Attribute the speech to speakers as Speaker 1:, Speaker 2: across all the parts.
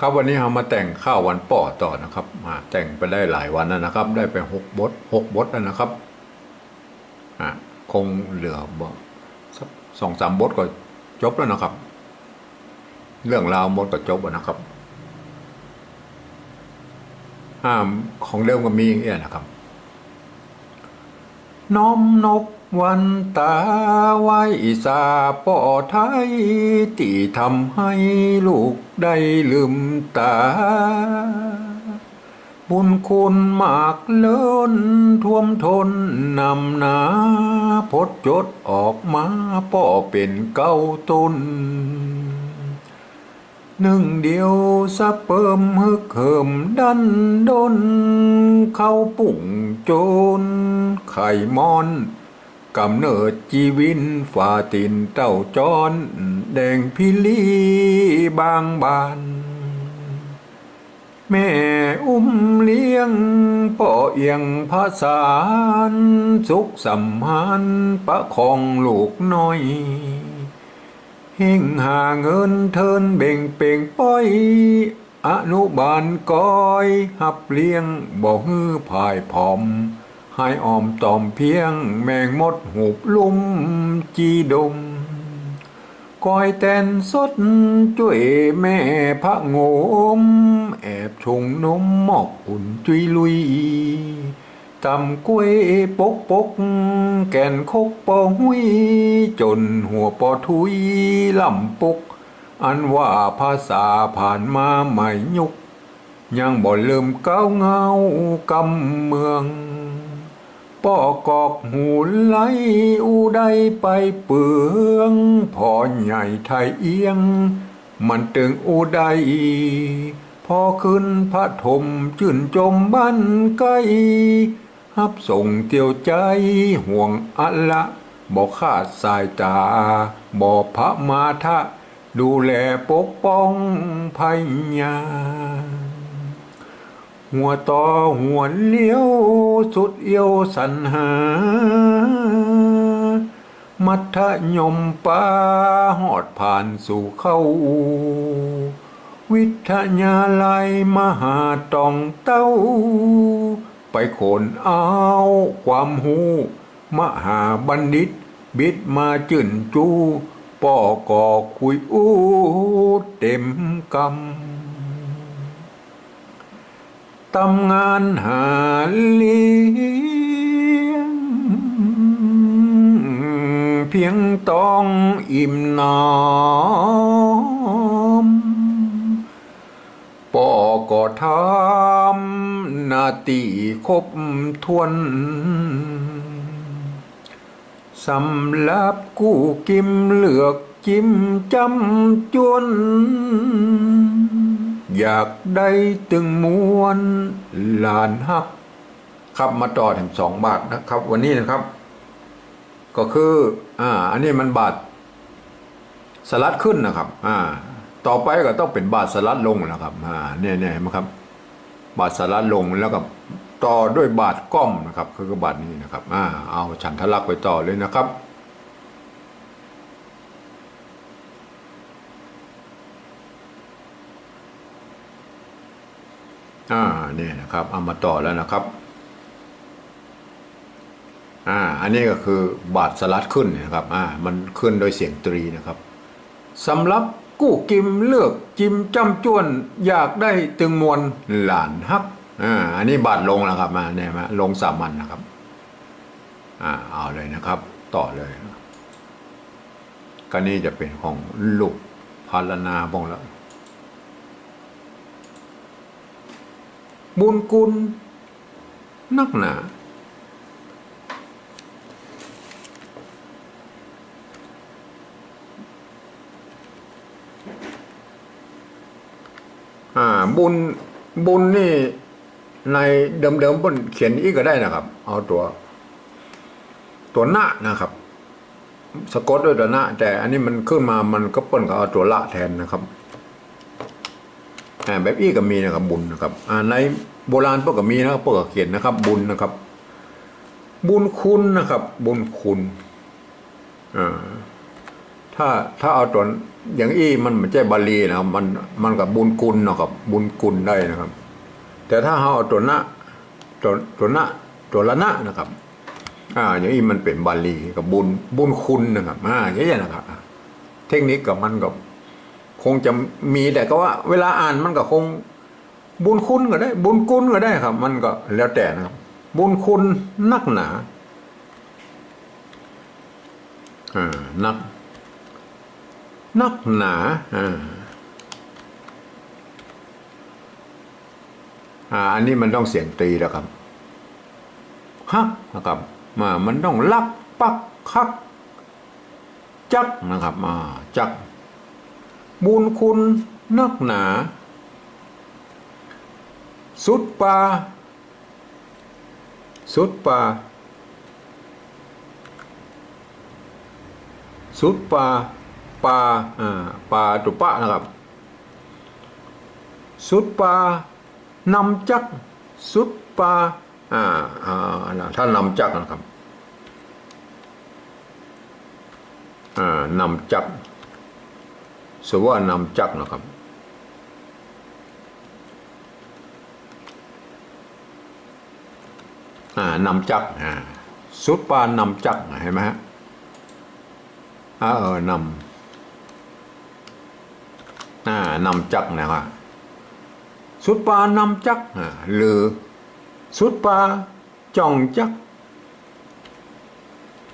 Speaker 1: ครับวันนี้เรามาแต่งข้าววันป่อต่อนะครับ มาแต่งไปได้หลายวันแล้วนะครับ ได้ไปหกบทหกบทแล้วนะครับอะคงเหลือบสักสองสามบทก็จบแล้วนะครับ เรื่องราวหมดก็จบแล้วนะครับห้ามของเดิมก็มีอย่างเงี้ยนะครับ น้อมนบ วันตาไว้สาป่อไทยที่ทำให้ลูกได้ลืมตา บุญคุณมากเลินท่วมทนนำหนาพดจดออกมาป่อเป็นเก้าต้นหนึ่งเดียวสะเปิมฮึกเหิมดันดน เข้าปุ่งโจนไข่มอน กำเนิดจีวินฝ่าตินเต้าจอนแดงพิลีบางบาน แม่อุ้มเลี้ยงป่อเอียงภาษานสุขสัมพันธ์ประคองลูกน้อยเฮงหาเงินเทินเบ่งเป่งป้อย อนุบาลก้อยหับเลี้ยงบ่ฮื้อพายผอม ให้ออมตอมเพียง แมงมดหูบลุ่มจีดมก้อยแตนสดช่วยแม่พระโงม แอบชงนมหมอกอุ่นจุยลุยตำกล้วยปกปก แก่นคกปอหุย จนหัวปอทุยลำปุกอันว่าภาษาผ่านมาใหม่ยุก ยังบ่เริ่มก้าเงากำเมือง ป้อกอกหูไหลอูได้ไปเปือง พอใหญ่ไทยเอียง มันตึงอูได้พอขึ้นพระถมชื่นจมบ้านไกลฮับส่งเตียวใจห่วงอะละบอกขาดสายตาบอกพระมาทะ ดูแลปกป้องภัยยา หัวต่อหัวเลี้ยว สุดเอียวสรรหา มัธยมปาหอดผ่านสู่เข้า วิทยาลัยมหาตองเต้า ไปโขนเอาความหูมหาบัณฑิต บิดมาจื่นจูป่อกอคุยอู้เต็มกำ ทำงานหาเลี้ยง เพียงต้องอิ่มหน้ำปอก็ทำนาตีครบทวนสำหรับกู้กิมเหลือกจิ้มจำจวน อยากได้ตึงมวนหลานฮัก ครับมาต่อถึงสองบาทนะครับ วันนี้นะครับ ก็คือ อ่า อันนี้มันบาทสลัดขึ้นนะครับ อ่า ต่อไปก็ต้องเป็นบาทสลัดลงนะครับ อ่า เนี่ยเนี่ยเห็นไหมครับ บาทสลัดลงแล้วก็ต่อด้วยบาทก้อมนะครับ คือบาทนี้นะครับ อ่า เอาฉันทะลักไปต่อเลยนะครับ อ่าเนี่ยนะครับเอามาต่อแล้วนะครับอ่าอันนี้ก็คือบาทสลัดขึ้นนะครับอ่ามันขึ้นโดยเสียงตรีนะครับสำหรับกู้กิมเลือกจิมจำจวน อยากได้ตึงมวลหลานฮักอ่าอันนี้บาทลงแล้วครับมาเนี่ยมาลงสามัญนะครับอ่าเอาเลยนะครับ ต่อเลยก็นี่จะเป็นของลูกพารนาบงแล้ว บุญกุล นักหนาอ่าบุญบุญนี่ในเดิมๆเพิ่นเขียนอีกก็ได้นะครับ เอาตัว ตัวหน้านะครับ สะกดด้วยตัวหน้าแต่อันนี้มันขึ้นมามันก็เปิ้นก็เอาตัวละแทนนะครับ แบบอี้ก็มีนะครับบุญนะครับในโบราณพวกก็มีนะครับพวกก็เขียนนะครับ บุญนะครับ บุญคุณนะครับ บุญคุณอถ้าถ้าเอาตัวอย่างอี้มันไม่ใช่บาลีนะครับ มันมันกับบุญกุลนะครับ บุญกุลได้นะครับ แต่ถ้าเราเอาตัวนะตัวตัวนะตัวละนะนะครับ อ่า อย่างนี้มันเป็นบาลีกับบุญบุญคุณนะครับ อ่าอย่างนี้นะครับ เทคนิคกับมันกับ คงจะมีแต่ก็ว่า เวลาอ่านมันก็คง บุญคุณก็ได้ บุญกุลก็ได้ครับ มันก็แล้วแต่นะครับ บุญคุณนักหนาอ่านัก นักหนาอ่าอ่าอันนี้มันต้องเสียงตีแล้วครับฮักนะครับมามันต้องลักปักคัก จักนะครับอ่าจัก บุญคุณนักหนา สุดปาสุดปาสุดปาปาอ่าปาตุปะนะครับ สุดปานำจัก สุดปาอ่าอ่านะถ้านำจักนะครับ อ่านำจัก สว่านำจักนะครับ อ่านำจักอ่าสุดปานนำจักเห็นไหมฮะอ่าเออนำอ่านำจักนะครับสุดปานำจักอ่าหรือสุดปาจ่องจัก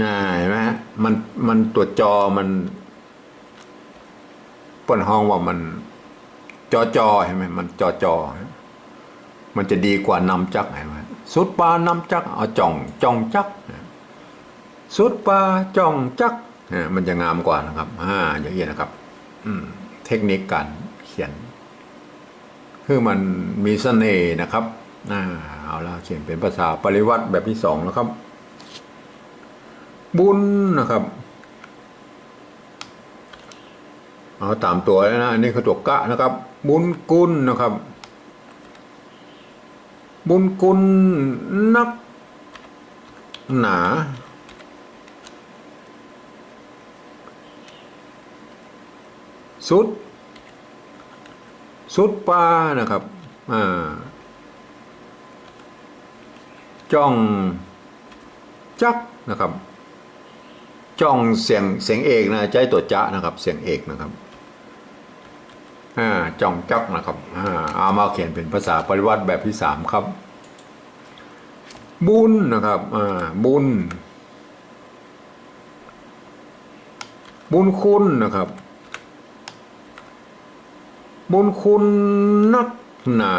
Speaker 1: น่าเห็นไหมฮะมันมันตัวจอมัน เปิดห้องว่ามันจอจอเห็นไหมมันจอจอมันจะดีกว่านำจักเห็นไหมสุดปลานำจักเอาจ่องจ่องจักสุดปลาจ่องจักมันจะงามกว่านะครับอ่าอย่างนี้นะครับ อืม เทคนิคการเขียน คือมันมีเสน่ห์นะครับอ่าเอาละเขียนเป็นภาษาปริวัติแบบที่สองแล้วครับ บุญนะครับ เอาตามตัวแล้วนะอันนี้คือตัวกะนะครับ บุญกุลนะครับ บุญกุลนัก หนา สุด สุดปลานะครับอ่าจ้อง จักนะครับ จ้องเสียงเสียงเอกนะใจตัวจะนะครับ เสียงเอกนะครับ จ้องจักนะครับเอามาเขียนเป็นภาษาปริวัติแบบที่สามครับ บุญนะครับบุญ บุญคุณนะครับ บุญคุณนักหนา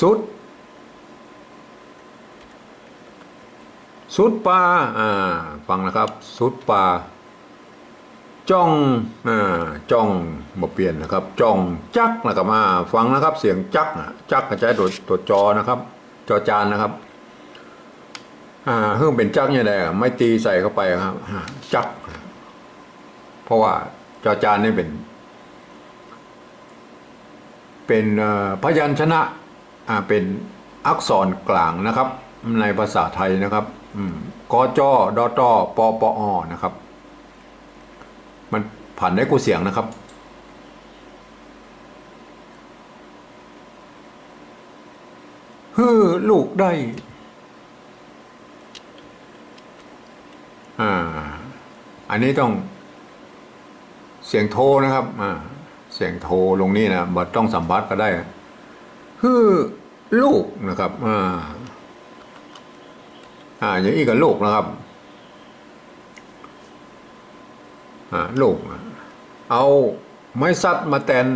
Speaker 1: สุด สุดปลาอ่าฟังนะครับ สุดปลา จ้องอ่าจ้องมาเปลี่ยนนะครับ จ้องจักนะครับมาฟังนะครับ เสียงจักอะจักกระจายตัวตัวจอนะครับ จอจานนะครับอ่าเพิ่งเป็นจักยังไงอะไม่ตีใส่เข้าไปครับจัก เพราะว่าจอจานนี่เป็น เป็นอ่อพยัญชนะอ่าเป็นอักษรกลางนะครับ ในภาษาไทยนะครับ อืมกจอดอตอปอปออนะครับ ผ่านได้กูเสียงนะครับ ฮือลูกได้ อ่า อันนี้ต้อง เสียงโทนะครับ อ่า เสียงโทลงนี่นะบัดต้องสัมผัสก็ได้ ฮือลูกนะครับ อ่า อ่า อย่างนี้กับลูกนะครับ อ่า ลูก เอาไม้ซัดมาแตน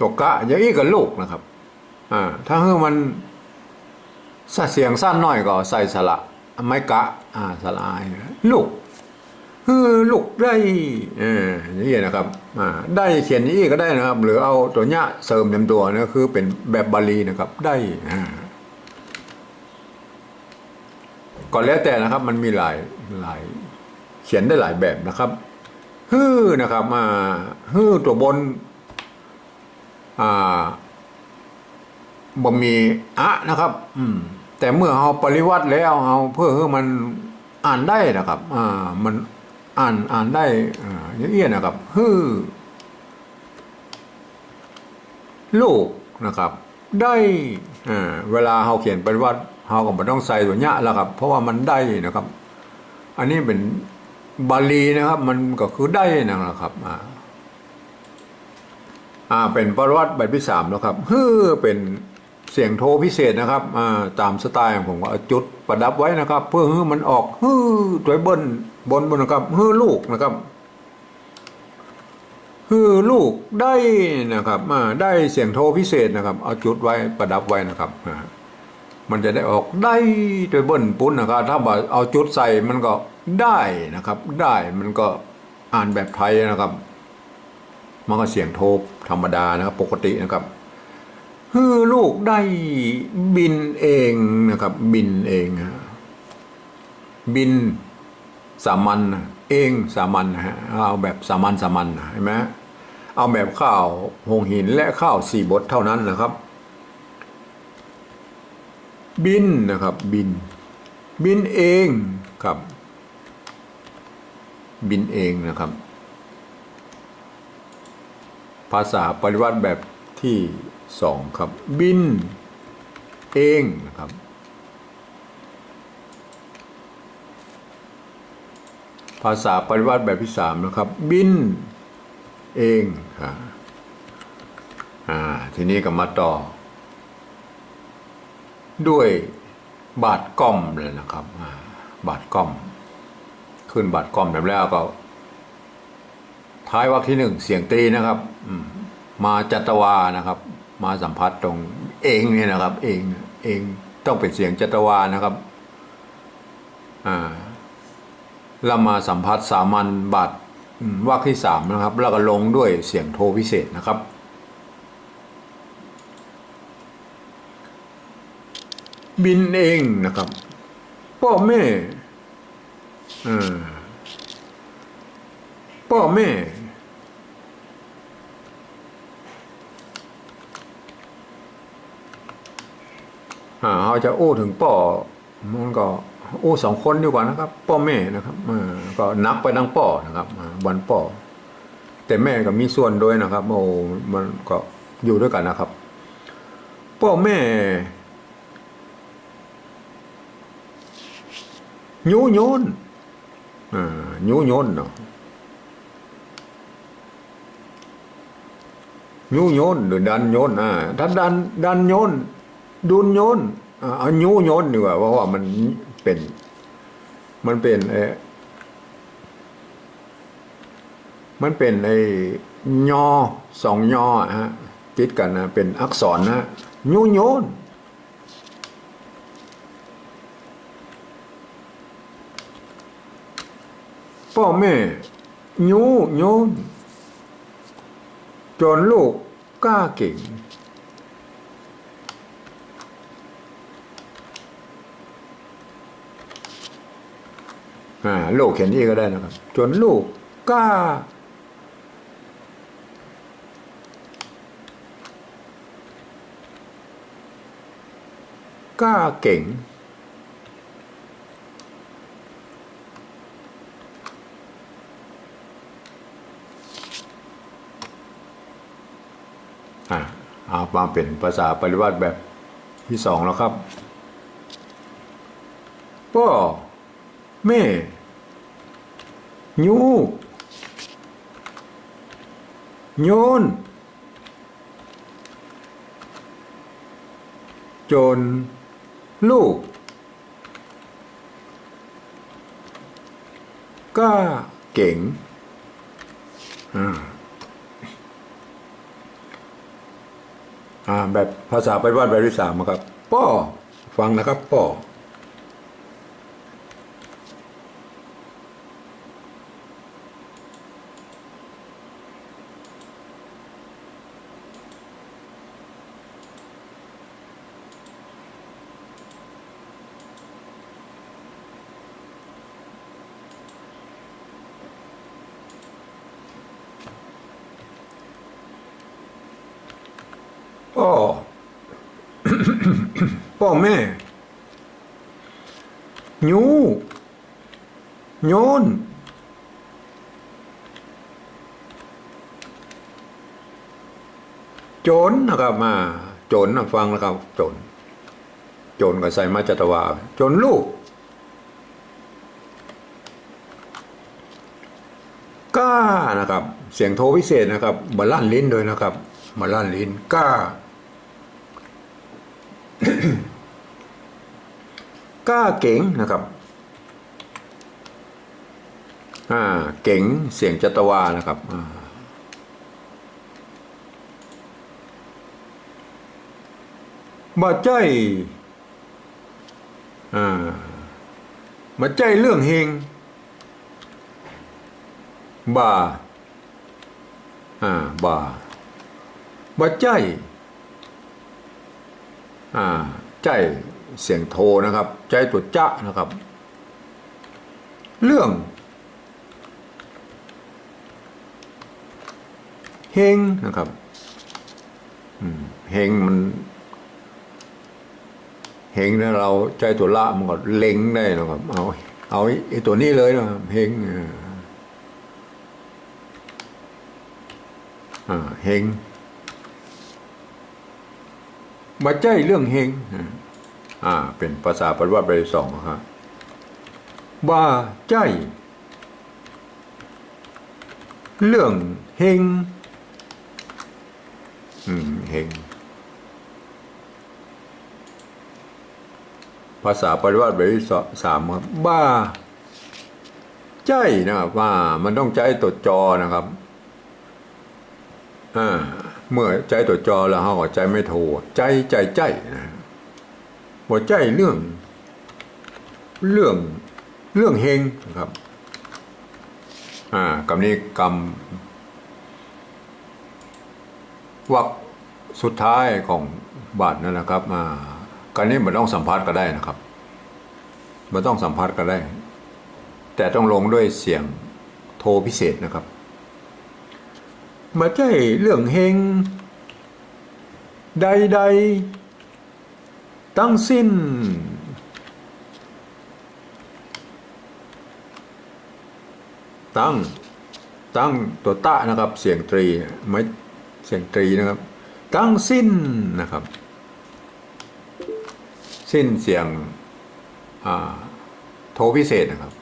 Speaker 1: ตกกะอย่างนี้กับลูกนะครับ อ่า ถ้าเฮือมันสัเสียงสั้นหน่อยก็ใส่สระไม้กะ อ่าสลายลูกฮือลูกได้เออนี่นะครับ อ่า ได้เขียนนี้ก็ได้นะครับ หรือเอาตัวเนี้ยเสริมเต็มตัวนี่คือเป็นแบบบาลีนะครับ ได้อ่าก็แล้วแต่นะครับ มันมีหลายหลาย เขียนได้หลายแบบนะครับ ฮือนะครับมาฮือตัวบน อ่าบ่มีอะนะครับ อืม แต่เมื่อเราปริวัติแล้วเอาเพื่อให้มันอ่านได้นะครับ อ่า มันอ่านอ่านได้อ่าเอี้ยนะครับฮือลูกนะครับ ได้อ่าเวลาเราเขียนป็นว่าเราก็ไม่ต้องใส่ตัวเนี้ยแล้วครับ เพราะว่ามันได้นะครับ อันนี้เป็น บาลีนะครับ มันก็คือได้นะครับอ่าอ่าเป็นประวัติแบที่สามแล้วครับฮือเป็นเสียงโทพิเศษนะครับอ่าตามสไตล์ของผมก็เอาจุดประดับไว้นะครับ เพื่อฮือมันออกฮือตัวเบิ้ลบนบนนะครับฮือลูกนะครับฮือลูกได้นะครับอ่าได้เสียงโทพิเศษนะครับ เอาจุดไว้ประดับไว้นะครับอ่ามันจะได้ออกได้ตัวเบิ้ลปุ้นนะครับ ถ้าว่าเอาจุดใส่มันก็ ได้นะครับ ได้มันก็อ่านแบบไทยนะครับ มันก็เสียงโทบธรรมดานะครับ ปกตินะครับฮือลูกได้บินเองนะครับ บินเองฮะบินสามัญเองสามัญฮะเอาแบบสามัญสามัญเห็นไหมเอาแบบข้าวหงหินและข้าวสี่บทเท่านั้นนะครับ บินนะครับ บิน บินเองครับ บินเองนะครับ ภาษาปริวัติแบบที่สองครับ บินเองนะครับ ภาษาปริวัติแบบที่สามนะครับ บินเองครับอ่าทีนี้ก็มาต่อ ด้วยบาทก้อมเลยนะครับบาทก้อม ขึ้นบาทก้อมแบบแล้วก็ ท้ายวรรคที่หนึ่งเสียงตรีนะครับมาจัตวานะครับ มาสัมผัสตรงเองเนี่ยนะครับ เองเองต้องเป็นเสียงจัตวานะครับอ่าแล้วมาสัมผัสสามัญบัตรวรรคที่สามนะครับ แล้วก็ลงด้วยเสียงโทพิเศษนะครับบินเองนะครับ พ่อแม่ พ่อแม่ อ่าเขาจะโอ้ถึงป่อมันก็ โอ้สองคนดีกว่านะครับพ่อแม่นะครับอก็นักไปทั้งป่อนะครับวันป่อแต่แม่ก็มีส่วนด้วยนะครับโอ้มันก็อยู่ด้วยกันนะครับพ่อแม่ยูโยนยูโยนเนาะยูโยนหรือดันโยนอ่าถ้าดันดันโยนดุนโยนอ่าเอายูโยนดีกว่าเพราะว่ามันเป็น มันเป็นเออมันเป็นไอ้ยอสองยออฮะติดกันนะเป็นอักษรนะยูโยน พ่อแม่ยูโยนจนลูกกล้าเก่ง อ่าลูกเขียนนี่ก็ได้นะครับ จนลูกกล้ากล้าเก่ง อ่าเอามาเป็นภาษาปริวัติแบบที่สองแล้วครับพ่อแม่ยูโยนจน ลูกก้าเก่งอ่า อ่าแบบภาษาไปวาดแบบที่สามอะครับป้อฟังนะครับป้อป้อ ป้อแม่ ยูโยนโจรนะครับมาโจนะฟังแล้วครับโจรโจรก็ใส่มาจัตวาโจรลูกก้านะครับ เสียงโทพิเศษนะครับมาลั่นลิ้นโดวยนะครับมาลั่นลิ้นก้า ก้าเก๋งนะครับ อ่า เก๋งเสียงจัตวานะครับอ่าบ่ใจอ่ามาใจเรื่องเฮงบ่าอ่าบ่าบ่ใจ อ่าใจเสียงโทนะครับ ใจตัวจะนะครับ เรื่องเฮงนะครับเฮงมันเฮงเนี่ยเราใจตัวละมันก็เล็งได้นะครับ เอาเอาไอ้ตัวนี้เลยนะครับเฮงอ่าอ่าเฮง มาใจเรื่องเฮงอ่า เป็นภาษาปฏิวัติใบสองครับว่าใจ เรื่องเฮงอืมเฮงภาษาปฏิวัติใบที่สสามครับบ้าใจนะครับว่ามันต้องใจตดจอนะครับอ่า เมื่อใจตัวจอแล้วเขาใจไม่โทใจใจใจนะหัวใจเรื่อง เรื่องเรื่องเฮงนะครับ อ่ากำนี้กำวักสุดท้ายของบาทนั่นนะครับอ่าการนี้มันต้องสัมผัสก็ได้นะครับมันต้องสัมผัสก็ได้ แต่ต้องลงด้วยเสียงโทรพิเศษนะครับ มาใช่เรื่องเฮง ใดๆ ตั้งสิ้น ตั้ง ตั้งตัวตะนะครับ เสียงตรีไม่เสียงตรีนะครับ ตั้งสิ้นนะครับ สิ้นเสียงโทพิเศษนะครับ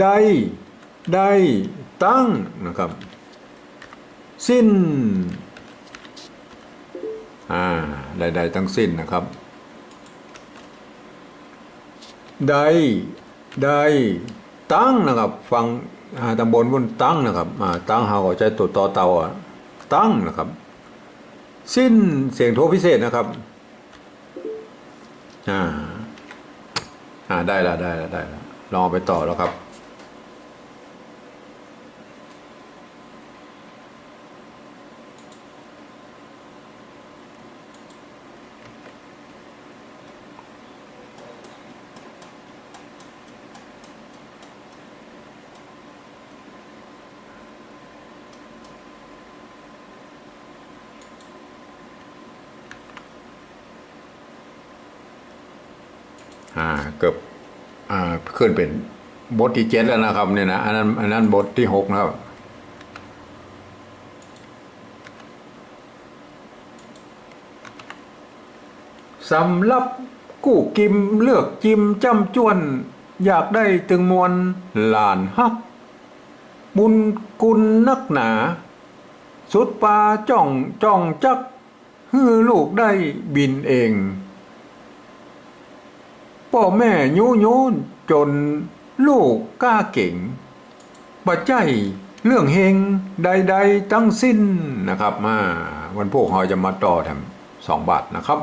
Speaker 1: ได้ ได้ ตั้งนะครับ สิ้นอ่าใดๆทั้งสิ้นนะครับได้ได้ตั้งนะครับ ฟังอาตำบลบนตั้งนะครับอาตั้งเฮาก็ใจตัวต่อเตาอะตั้งนะครับ สิ้นเสียงโทพิเศษนะครับอ่าอ่าได้ล้วได้ล้วได้ล้วลองไปต่อแล้วครับ อ่าเกือบอ่า ขึ้นเป็นบทที่เจ็ดแล้วนะครับเนี่ยนะอันนั้นอันนั้นบทที่หกนะครับสำหรับกู้กิมเลือกจิมจำจวน อยากได้ถึงมวลหลานฮัก บุญกุลนักหนา สุดปลาจ้องจ้องจักฮือลูกได้บินเอง พ่อแม่ยุยุน จนลูกกล้าเก่งปัจจัยเรื่องเฮงใด ๆ ทั้งสิ้นนะครับมาวันพวกเราจะมาต่อแถมสองบาทนะครับ